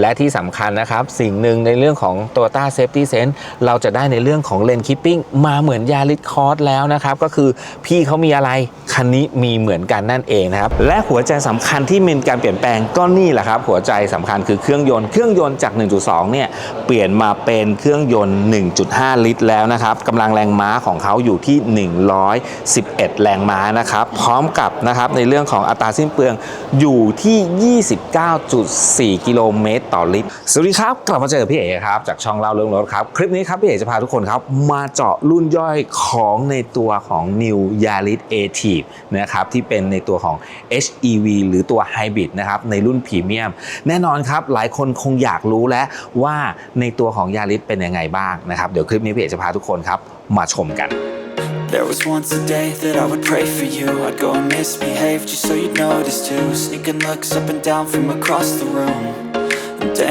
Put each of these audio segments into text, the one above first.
และที่สำคัญนะครับ สิ่งหนึ่งในเรื่องของ Toyota Safety Sense เราจะได้ในเรื่องของเลนคิปปิ้งมาเหมือนยาริสคอร์สแล้วนะครับ ก็คือพี่เขามีอะไร คันนี้มีเหมือนกันนั่นเองนะครับ และหัวใจสำคัญที่มีการเปลี่ยนแปลงก็นี่แหละครับ หัวใจสำคัญคือเครื่องยนต์เครื่องยนต์จาก 1.2 เนี่ยเปลี่ยนมาเป็นเครื่องยนต์ 1.5 ลิตร แล้วนะครับกำลังแรงม้าของเขาอยู่ที่ 111 แรงม้านะครับพร้อมกับนะครับในเรื่องของอัตราสิ้นเปลืองอยู่ที่ 29.4 กิโลเมตรต่อลิตรสวัสดีครับ กลับมาเจอกับพี่เอกครับ จากช่องเล่าเรื่องรถครับ คลิปนี้ครับ พี่เอกจะพาทุกคนครับ มาเจาะรุ่นย่อยของในตัวของ New Yaris a t i v e นะครับ ที่เป็นในตัวของ HEV หรือตัว Hybrid นะครับ ในรุ่นพรีเมียม แน่นอนครับ หลายคนคงอยากรู้แล้วว่าในตัวของ Yaris เป็นยังไงบ้างนะครับ เดี๋ยวคลิปนี้พี่เอกจะพาทุกคนครับมาชมกัน There was once a day that I would pray for you. I'd go and misbehave just so you'd notice too. Sneaking looks up and down from across the room.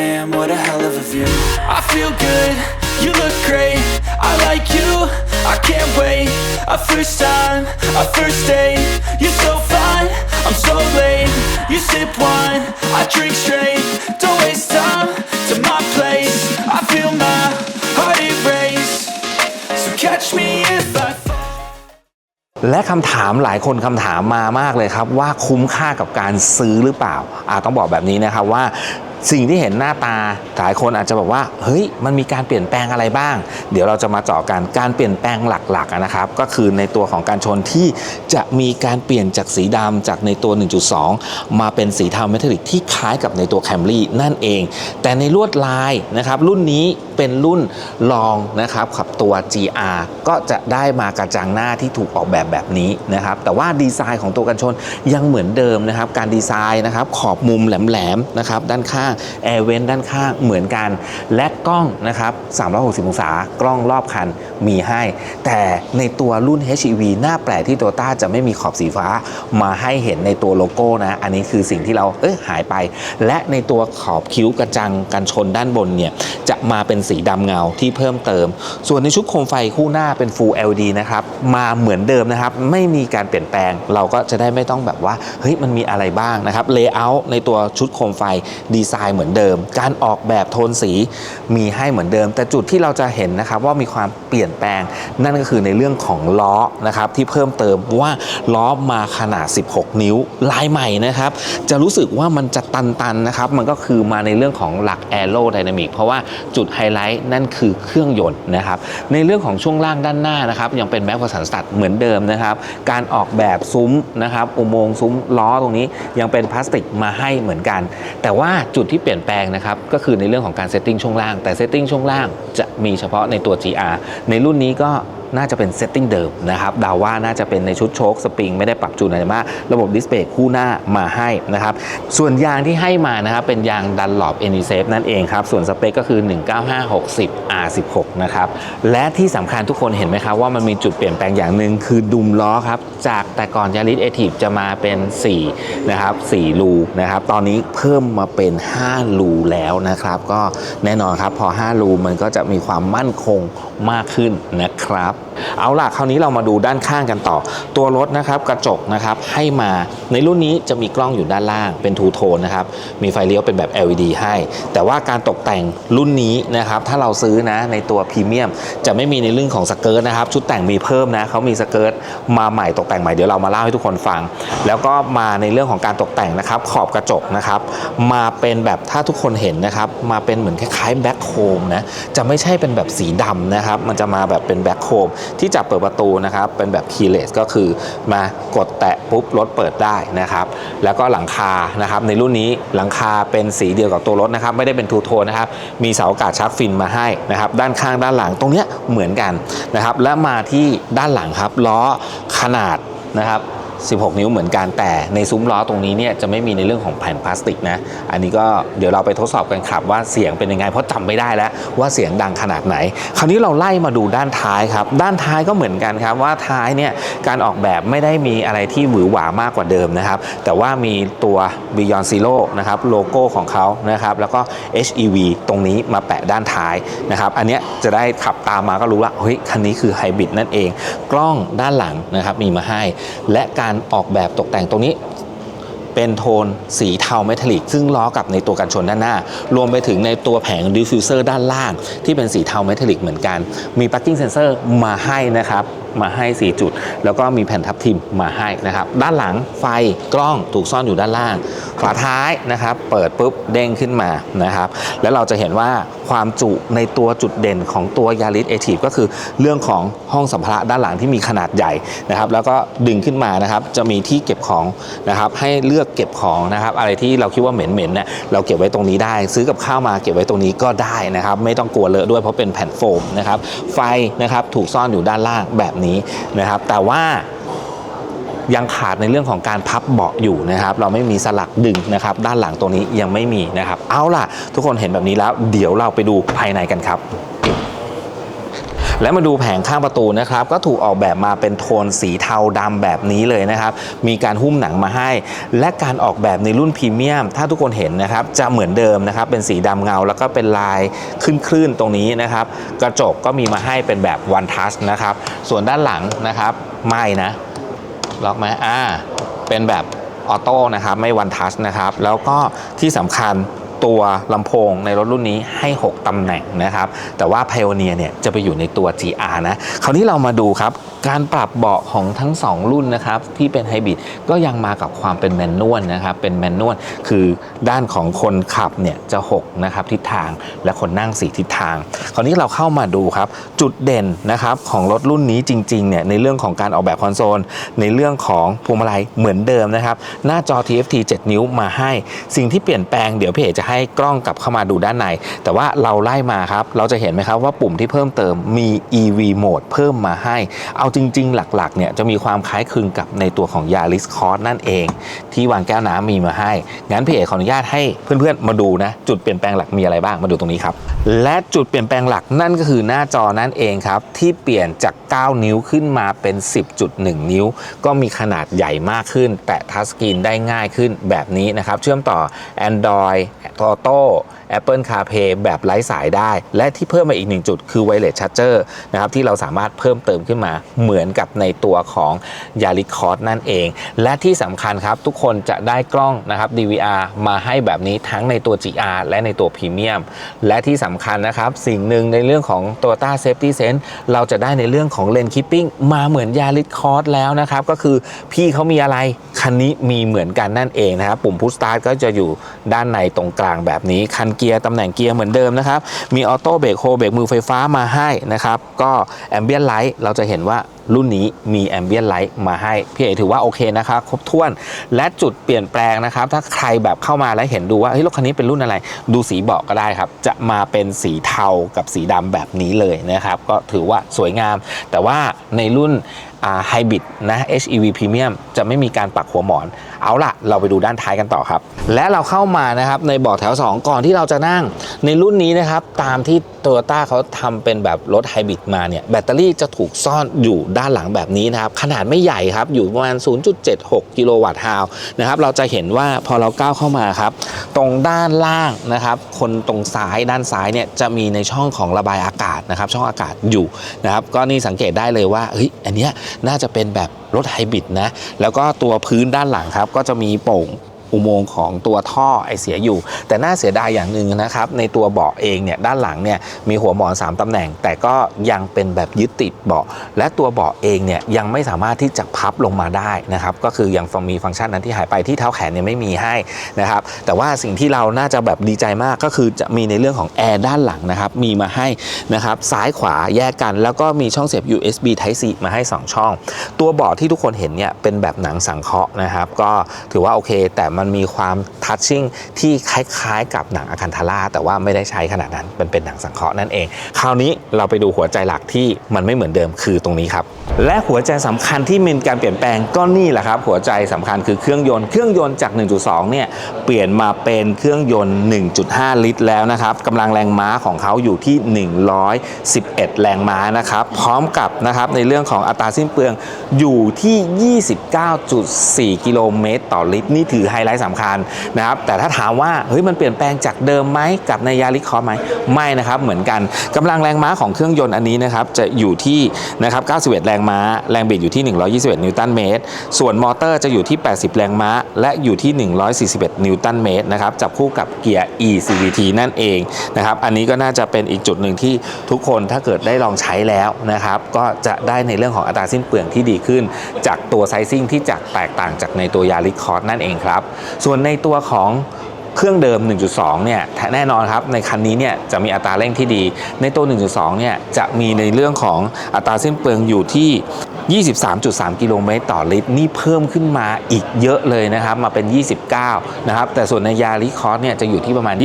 Damn, what a hell of a view. I feel good, you look great. I like you, I can't wait. A first time, a first date. You're so fine, I'm so late. You sip wine, I drink straight. Don't waste time to my place. I feel my heart erase. So catch me if I fall. และคำถามหลายคนคำถามมามากเลยครับว่าคุ้มค่ากับการซื้อหรือเปล่าอาต้องบอกแบบนี้นะครับว่าสิ่งที่เห็นหน้าตาหลายคนอาจจะบอกว่า เฮ้ย มันมีการเปลี่ยนแปลงอะไรบ้าง เดี๋ยวเราจะมาเจาะกัน การเปลี่ยนแปลงหลักๆนะครับ ก็คือในตัวของการชนที่จะมีการเปลี่ยนจากสีดำจากในตัว 1.2 มาเป็นสีเทาเมทัลลิกที่คล้ายกับในตัวแคมรี่นั่นเอง แต่ในลวดลายนะครับ รุ่นนี้เป็นรุ่นรองนะครับขับตัว GR ก็จะได้มากระจังหน้าที่ถูกออกแบบแบบนี้นะครับ แต่ว่าดีไซน์ของตัวกันชนยังเหมือนเดิมนะครับ การดีไซน์นะครับขอบมุมแหลมๆนะครับด้านข้างแอร์เวนด้านข้างเหมือนกัน และกล้องนะครับ 360 องศากล้องรอบคันมีให้ แต่ในตัวรุ่น HEV หน้าแปลกที่โตต้าจะไม่มีขอบสีฟ้ามาให้เห็นในตัวโลโก้นะ อันนี้คือสิ่งที่เราเอ้ยหายไป และในตัวขอบคิ้วกระจังกันชนด้านบนเนี่ยจะมาเป็นสีดำเงาที่เพิ่มเติม ส่วนในชุดโคมไฟคู่หน้าเป็น Full LED นะครับมาเหมือนเดิมนะครับไม่มีการเปลี่ยนแปลง เราก็จะได้ไม่ต้องแบบว่าเฮ้ยมันมีอะไรบ้างนะครับเลเยอร์ในตัวชุดโคมไฟดีไซน์เหมือนเดิม การออกแบบโทนสีมีให้เหมือนเดิม แต่จุดที่เราจะเห็นนะครับว่ามีความเปลี่ยนแปลง นั่นก็คือในเรื่องของล้อนะครับที่เพิ่มเติมว่าล้อมาขนาด 16 นิ้วลายใหม่นะครับจะรู้สึกว่ามันจะตันๆนะครับมันก็คือมาในเรื่องของหลักแอโรไดนามิกเพราะว่าจุดไฮไลท์นั่นคือเครื่องยนต์นะครับในเรื่องของช่วงล่างด้านหน้านะครับยังเป็นแม็กพสันสตัดเหมือนเดิมนะครับการออกแบบซุ้มนะครับอุโมงค์ซุ้มล้อตรงนี้ยังเป็นพลาสติกมาให้เหมือนกัน แต่ว่าจุดที่เปลี่ยนแปลงนะครับก็คือในเรื่องของการเซตติ้งช่วงล่างแต่เซตติ้งช่วงล่างจะ มีเฉพาะในตัว GR ในรุ่นนี้ก็น่าจะเป็นเซตติ้งเดิมนะครับดาว่าน่าจะเป็นในชุดโชคสปริงไม่ได้ปรับจูนอะไรมาก ระบบดิสเพย์คู่หน้ามาให้นะครับ ส่วนยางที่ให้มานะครับ เป็นยางดันหลอบเอนิเซฟนั่นเองครับ ส่วนสเปคก็คือ 19560 R16 นะครับ และที่สำคัญทุกคนเห็นไหมครับว่ามันมีจุดเปลี่ยนแปลงอย่างหนึ่งคือดุมล้อครับ จากแต่ก่อนยาริสเอทีฟจะมาเป็น4นะครับ4รูนะครับ ตอนนี้เพิ่มมาเป็น 5 รูแล้วนะครับ ก็แน่นอนครับพอ 5 รูมันก็จะมีความมั่นคงมากขึ้นนะครับเอาล่ะคราวนี้เรามาดูด้านข้างกันต่อ ตัวรถนะครับกระจกนะครับให้มาในรุ่นนี้จะมีกล้องอยู่ด้านล่างเป็นทูโทนนะครับมีไฟเลี้ยวเป็นแบบ LED ให้ แต่ว่าการตกแต่งรุ่นนี้นะครับถ้าเราซื้อนะในตัวพรีเมียมจะไม่มีในเรื่องของสเกิร์ตนะครับชุดแต่งมีเพิ่มนะเขามีสเกิร์ตมาใหม่ตกแต่งใหม่เดี๋ยวเรามาเล่าให้ทุกคนฟัง แล้วก็มาในเรื่องของการตกแต่งนะครับขอบกระจกนะครับมาเป็นแบบถ้าทุกคนเห็นนะครับมาเป็นเหมือนคล้ายๆแบ็คโคมนะจะไม่ใช่เป็นแบบสีดำนะครับมันจะมาแบบเป็นแบ็คโคมที่จับเปิดประตูนะครับเป็นแบบคีย์เลสก็คือมากดแตะปุ๊บรถเปิดได้นะครับแล้วก็หลังคานะครับในรุ่นนี้หลังคาเป็นสีเดียวกับตัวรถนะครับไม่ได้เป็นทูโทนนะครับมีเสาอากาศชาร์จฟินมาให้นะครับด้านข้างด้านหลังตรงเนี้ยเหมือนกันนะครับและมาที่ด้านหลังครับล้อขนาดนะครับ 16 นิ้วเหมือนกันแต่ในซุ้มล้อตรงนี้เนี่ยจะไม่มีในเรื่องของแผ่นพลาสติกนะ อันนี้ก็เดี๋ยวเราไปทดสอบกันครับว่าเสียงเป็นยังไง เพราะจำไม่ได้แล้วว่าเสียงดังขนาดไหน คราวนี้เราไล่มาดูด้านท้ายครับ ด้านท้ายก็เหมือนกันครับว่าท้ายเนี่ยการออกแบบไม่ได้มีอะไรที่หวือหวามากกว่าเดิมนะครับ แต่ว่ามีตัว Beyond Zero นะครับโลโก้ของเขานะครับแล้วก็ HEV ตรงนี้มาแปะด้านท้ายนะครับ อันเนี้ยจะได้ขับตามมาก็รู้ว่าเฮ้ยคันนี้คือไฮบริดนั่นเอง กล้องด้านหลังนะครับมีมาให้และการการออกแบบตกแต่งตรงนี้เป็นโทนสีเทาเมทัลลิก ซึ่งล้อกับในตัวกันชนด้านหน้า รวมไปถึงในตัวแผงดิฟฟิวเซอร์ด้านล่าง ที่เป็นสีเทาเมทัลลิกเหมือนกัน มีพักกิ้งเซนเซอร์มาให้นะครับ มาให้ 4 จุด แล้วก็มีแผ่นทับทิมมาให้นะครับ ด้านหลังไฟกล้องถูกซ่อนอยู่ด้านล่าง ฝาท้ายนะครับ เปิดปุ๊บเด้งขึ้นมานะครับ แล้วเราจะเห็นว่าความจุในตัวจุดเด่นของตัวยาริสเอทีฟก็คือเรื่องของห้องสัมภาระด้านหลังที่มีขนาดใหญ่นะครับ แล้วก็ดึงขึ้นมานะครับ จะมีที่เก็บของนะครับ ให้เลือกเก็บของนะครับ อะไรที่เราคิดว่าเหม็นๆเนี่ยเราเก็บไว้ตรงนี้ได้ ซื้อกับข้าวมาเก็บไว้ตรงนี้ก็ได้นะครับ ไม่ต้องกลัวเลอะด้วยเพราะเป็นแผ่นโฟมนะครับ ไฟนะครับถูกซ่อนอยู่ด้านล่างแบบนี้นะครับ แต่ว่ายังขาดในเรื่องของการพับเบาะอยู่นะครับ เราไม่มีสลักดึงนะครับ ด้านหลังตรงนี้ยังไม่มีนะครับ เอาล่ะ ทุกคนเห็นแบบนี้แล้ว เดี๋ยวเราไปดูภายในกันครับ และมาดูแผงข้างประตูนะครับ ก็ถูกออกแบบมาเป็นโทนสีเทาดำแบบนี้เลยนะครับ มีการหุ้มหนังมาให้ และการออกแบบในรุ่นพรีเมียม ถ้าทุกคนเห็นนะครับ จะเหมือนเดิมนะครับ เป็นสีดำเงา แล้วก็เป็นลายคลื่นๆตรงนี้นะครับ กระจกก็มีมาให้เป็นแบบ one touch นะครับ ส่วนด้านหลังนะครับ ไม่นะ ล็อกไหมอ่า เป็นแบบออโต้นะครับ ไม่วันทัชนะครับ แล้วก็ที่สำคัญ ตัวลำโพงในรถรุ่นนี้ให้ 6 ตำแหน่งนะครับ แต่ว่า Pioneer เนี่ยจะไปอยู่ในตัว GR นะ คราวนี้เรามาดูครับ การปรับเบาะของทั้ง 2 รุ่นนะครับที่เป็นไฮบริดก็ยังมากับความเป็นแมนนวลนะครับเป็นแมนนวลคือด้านของคนขับเนี่ยจะ6นะครับทิศทางและคนนั่ง4ทิศทาง คราวนี้เราเข้ามาดูครับ จุดเด่นนะครับของรถรุ่นนี้จริงๆเนี่ยในเรื่องของการออกแบบคอนโซล ในเรื่องของพวงมาลัยเหมือนเดิมนะครับหน้าจอ TFT 7 นิ้วมาให้ สิ่งที่เปลี่ยนแปลงเดี๋ยวพี่เอกจะให้กล้องกลับเข้ามาดูด้านใน แต่ว่าเราไล่มาครับเราจะเห็นไหมครับว่าปุ่มที่เพิ่มเติมมี EV Mode เพิ่มมาให้เอาจริง ๆ หลักๆเนี่ยจะมีความคล้ายคลึงกับในตัวของ Yaris Cross นั่นเอง ที่วางแก้วน้ำมีมาให้งั้นพี่เอกขออนุญาตให้เพื่อนๆมาดูนะจุดเปลี่ยนแปลงหลักมีอะไรบ้างมาดูตรงนี้ครับและจุดเปลี่ยนแปลงหลักนั่นก็คือหน้าจอนั่นเองครับที่เปลี่ยนจาก 9 นิ้วขึ้นมาเป็น 10.1 นิ้ว ก็มีขนาดใหญ่มากขึ้น แตะทัชสกรีนได้ง่ายขึ้นแบบนี้นะครับเชื่อมต่อ Android Auto Apple CarPlay แบบไร้สายได้ และที่เพิ่มมาอีกหนึ่งจุดคือ Wireless Charger นะครับที่เราสามารถเพิ่มเติมขึ้นมาเหมือนกับในตัวของ Yaris Cross นั่นเอง และที่สำคัญครับทุกคนจะได้กล้องนะครับ DVR มาให้แบบนี้ทั้งในตัว GR และในตัว Premium และที่สำคัญนะครับ สิ่งหนึ่งในเรื่องของ Toyota Safety Sense เราจะได้ในเรื่องของ Lane Keeping มาเหมือน Yaris Cross แล้วนะครับ ก็คือพี่เขามีอะไรคันนี้มีเหมือนกันนั่นเองนะครับปุ่ม Push Start ก็จะอยู่ด้านในตรงกลางแบบนี้คันเกียร์ตำแหน่งเกียร์เหมือนเดิมนะครับมีออโต้เบรกโฮเบรกมือไฟฟ้ามาให้นะครับก็แอมเบียนไลท์เราจะเห็นว่า รุ่นนี้มีแอมเบียนไลท์มาให้ พี่เอถือว่าโอเคนะครับครบถ้วนและจุดเปลี่ยนแปลงนะครับ ถ้าใครแบบเข้ามาแล้วเห็นดูว่าเฮ้ยรถคันนี้เป็นรุ่นอะไร ดูสีเบาะก็ได้ครับ จะมาเป็นสีเทากับสีดำแบบนี้เลยนะครับ ก็ถือว่าสวยงาม แต่ว่าในรุ่นไฮบริดนะ HEV Premium จะไม่มีการปักหัวหมอน เอาล่ะ เราไปดูด้านท้ายกันต่อครับ และเราเข้ามานะครับในเบาะแถว 2 ก่อนที่เราจะนั่ง ในรุ่นนี้นะครับ ตามที่โตโยต้าเขาทำเป็นแบบรถไฮบริดมาเนี่ย แบตเตอรี่จะถูกซ่อนอยู่ด้านหลังแบบนี้นะครับ ขนาดไม่ใหญ่ครับ อยู่ประมาณ 0.76 กิโลวัตต์ฮาวนะครับ เราจะเห็นว่าพอเราก้าวเข้ามาครับ ตรงด้านล่างนะครับ คนตรงซ้ายด้านซ้ายเนี่ยจะมีในช่องของระบายอากาศนะครับ ช่องอากาศอยู่นะครับ ก็นี่สังเกตได้เลยว่าเฮ้ยอันเนี้ยน่าจะเป็นแบบรถไฮบริดนะ แล้วก็ตัวพื้นด้านหลังครับ ก็จะมีโป่ง อุโมงค์ของตัวท่อไอเสียอยู่ แต่น่าเสียดายอย่างหนึ่งนะครับในตัวเบาะเองเนี่ยด้านหลังเนี่ยมีหัวหมอน 3ตำแหน่ง แต่ก็ยังเป็นแบบยึดติดเบาะ และตัวเบาะเองเนี่ยยังไม่สามารถที่จะพับลงมาได้นะครับก็คือยังมีฟังก์ชันนั้นที่หายไปที่เท้าแขนเนี่ยไม่มีให้นะครับแต่ว่าสิ่งที่เราน่าจะแบบดีใจมากก็คือจะมีในเรื่องของแอร์ด้านหลังนะครับมีมาให้นะครับซ้ายขวาแยกกัน แล้วก็มีช่องเสียบ USB Type C มาให้ 2 ช่อง ตัวเบาะที่ทุกคนเห็นเนี่ยเป็นแบบหนังสังเคราะห์นะครับก็ถือว่าโอเคแต่มันมีความทัชชิ่งที่คล้าย ๆ กับหนังอาคันทาร่าแต่ว่าไม่ได้ใช้ขนาดนั้นเป็นเป็นหนังสังเคราะห์นั่นเอง คราวนี้เราไปดูหัวใจหลักที่มันไม่เหมือนเดิมคือตรงนี้ครับ และหัวใจสำคัญที่มีการเปลี่ยนแปลงก็นี่แหละครับ หัวใจสำคัญคือเครื่องยนต์เครื่องยนต์จาก 1.2 เนี่ยเปลี่ยนมาเป็นเครื่องยนต์ 1.5 ลิตร แล้วนะครับกำลังแรงม้าของเขาอยู่ที่ 111 แรงม้านะครับ พร้อมกับนะครับในเรื่องของอัตราสิ้นเปลืองอยู่ที่ 29.4 กิโลเมตรต่อลิตร นี่ถือไฮไลท์สำคัญนะครับแต่ถ้าถามว่าเฮ้ยมันเปลี่ยนแปลงจากเดิมไหมกับในยาริคอไหมไม่นะครับเหมือนกันกำลังแรงม้าของเครื่องยนต์อันนี้นะครับจะอยู่ที่นะครับ91 แรงม้า แรงบิดอยู่ที่ 121 นิวตันเมตร ส่วนมอเตอร์จะอยู่ที่ 80 แรงม้า และอยู่ที่ 141 นิวตันเมตรนะครับ จับคู่กับเกียร์ eCVT นั่นเองนะครับ อันนี้ก็น่าจะเป็นอีกจุดหนึ่งที่ทุกคนถ้าเกิดได้ลองใช้แล้วนะครับ ก็จะได้ในเรื่องของอัตราสิ้นเปลืองที่ดีขึ้น จากตัวไซซิ่งที่จะแตกต่างจากในตัวยาริคอร์สนั่นเองครับ ส่วนในตัวของ เครื่องเดิม 1.2 เนี่ยแน่นอนครับในคันนี้เนี่ยจะมีอัตราเร่งที่ดี ในตัว 1.2 เนี่ยจะมีในเรื่องของอัตราสิ้นเปลืองอยู่ที่ 23.3 กิโลเมตรต่อลิตร นี่เพิ่มขึ้นมาอีกเยอะเลยนะครับ มาเป็น 29 นะครับ แต่ส่วนในยาริคอร์สเนี่ยจะอยู่ที่ประมาณ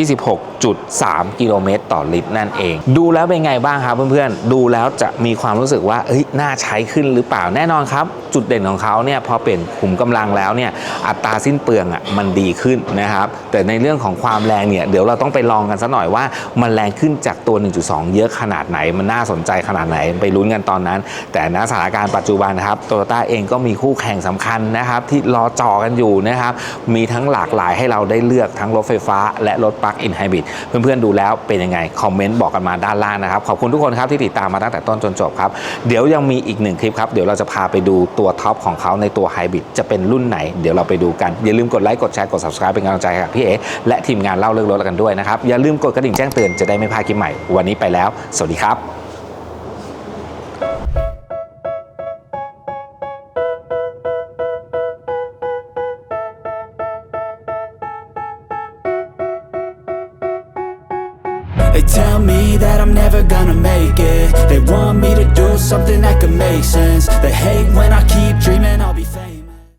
26.3 กิโลเมตรต่อลิตรนั่นเอง ดูแล้วเป็นไงบ้างครับเพื่อนๆ ดูแล้วจะมีความรู้สึกว่าเอ้ยน่าใช้ขึ้นหรือเปล่าแน่นอนครับ จุดเด่นของเขาเนี่ยพอเปลี่ยนขุมกำลังแล้วเนี่ยอัตราสิ้นเปลืองอะมันดีขึ้นนะครับ แต่ในเรื่องของความแรงเนี่ยเดี๋ยวเราต้องไปลองกันสักหน่อยว่ามันแรงขึ้นจากตัว 1.2 เยอะขนาดไหน มันน่าสนใจขนาดไหนไปลุ้นกันตอนนั้น แต่ณสถานการณ์ปัจจุบันนะครับโตโยต้าเองก็มีคู่แข่งสำคัญนะครับที่รอจอกันอยู่นะครับมีทั้งหลากหลายให้เราได้เลือกทั้งรถไฟฟ้า และรถปลั๊กอินไฮบริดเพื่อนๆดูแล้วเป็นยังไง คอมเมนต์บอกกันมาด้านล่างนะครับ ขอบคุณทุกคนครับที่ติดตามมาตั้งแต่ต้นจนจบครับเดี๋ยวยังมีอีกหนึ่งคลิปครับเดี๋ยวเราจะพาไปดูตัวท็อปของเขาในตัวไฮบริดจะเป็นรุ่นไหน เดี๋ยวเราไปดูกันอย่าลืมกดไลค์กดแชร์กด subscribe เป็นกำลังใจกับพี่เอและทีมงานเล่าเรื่องรถกันด้วยนะครับอย่าลืมกดกระดิ่งแจ้งเตือนจะได้ไม่พลาดคลิปใหม่วันนี้ไปแล้ว สวัสดีครับ They want me to do something that could make sense. They hate when I keep dreaming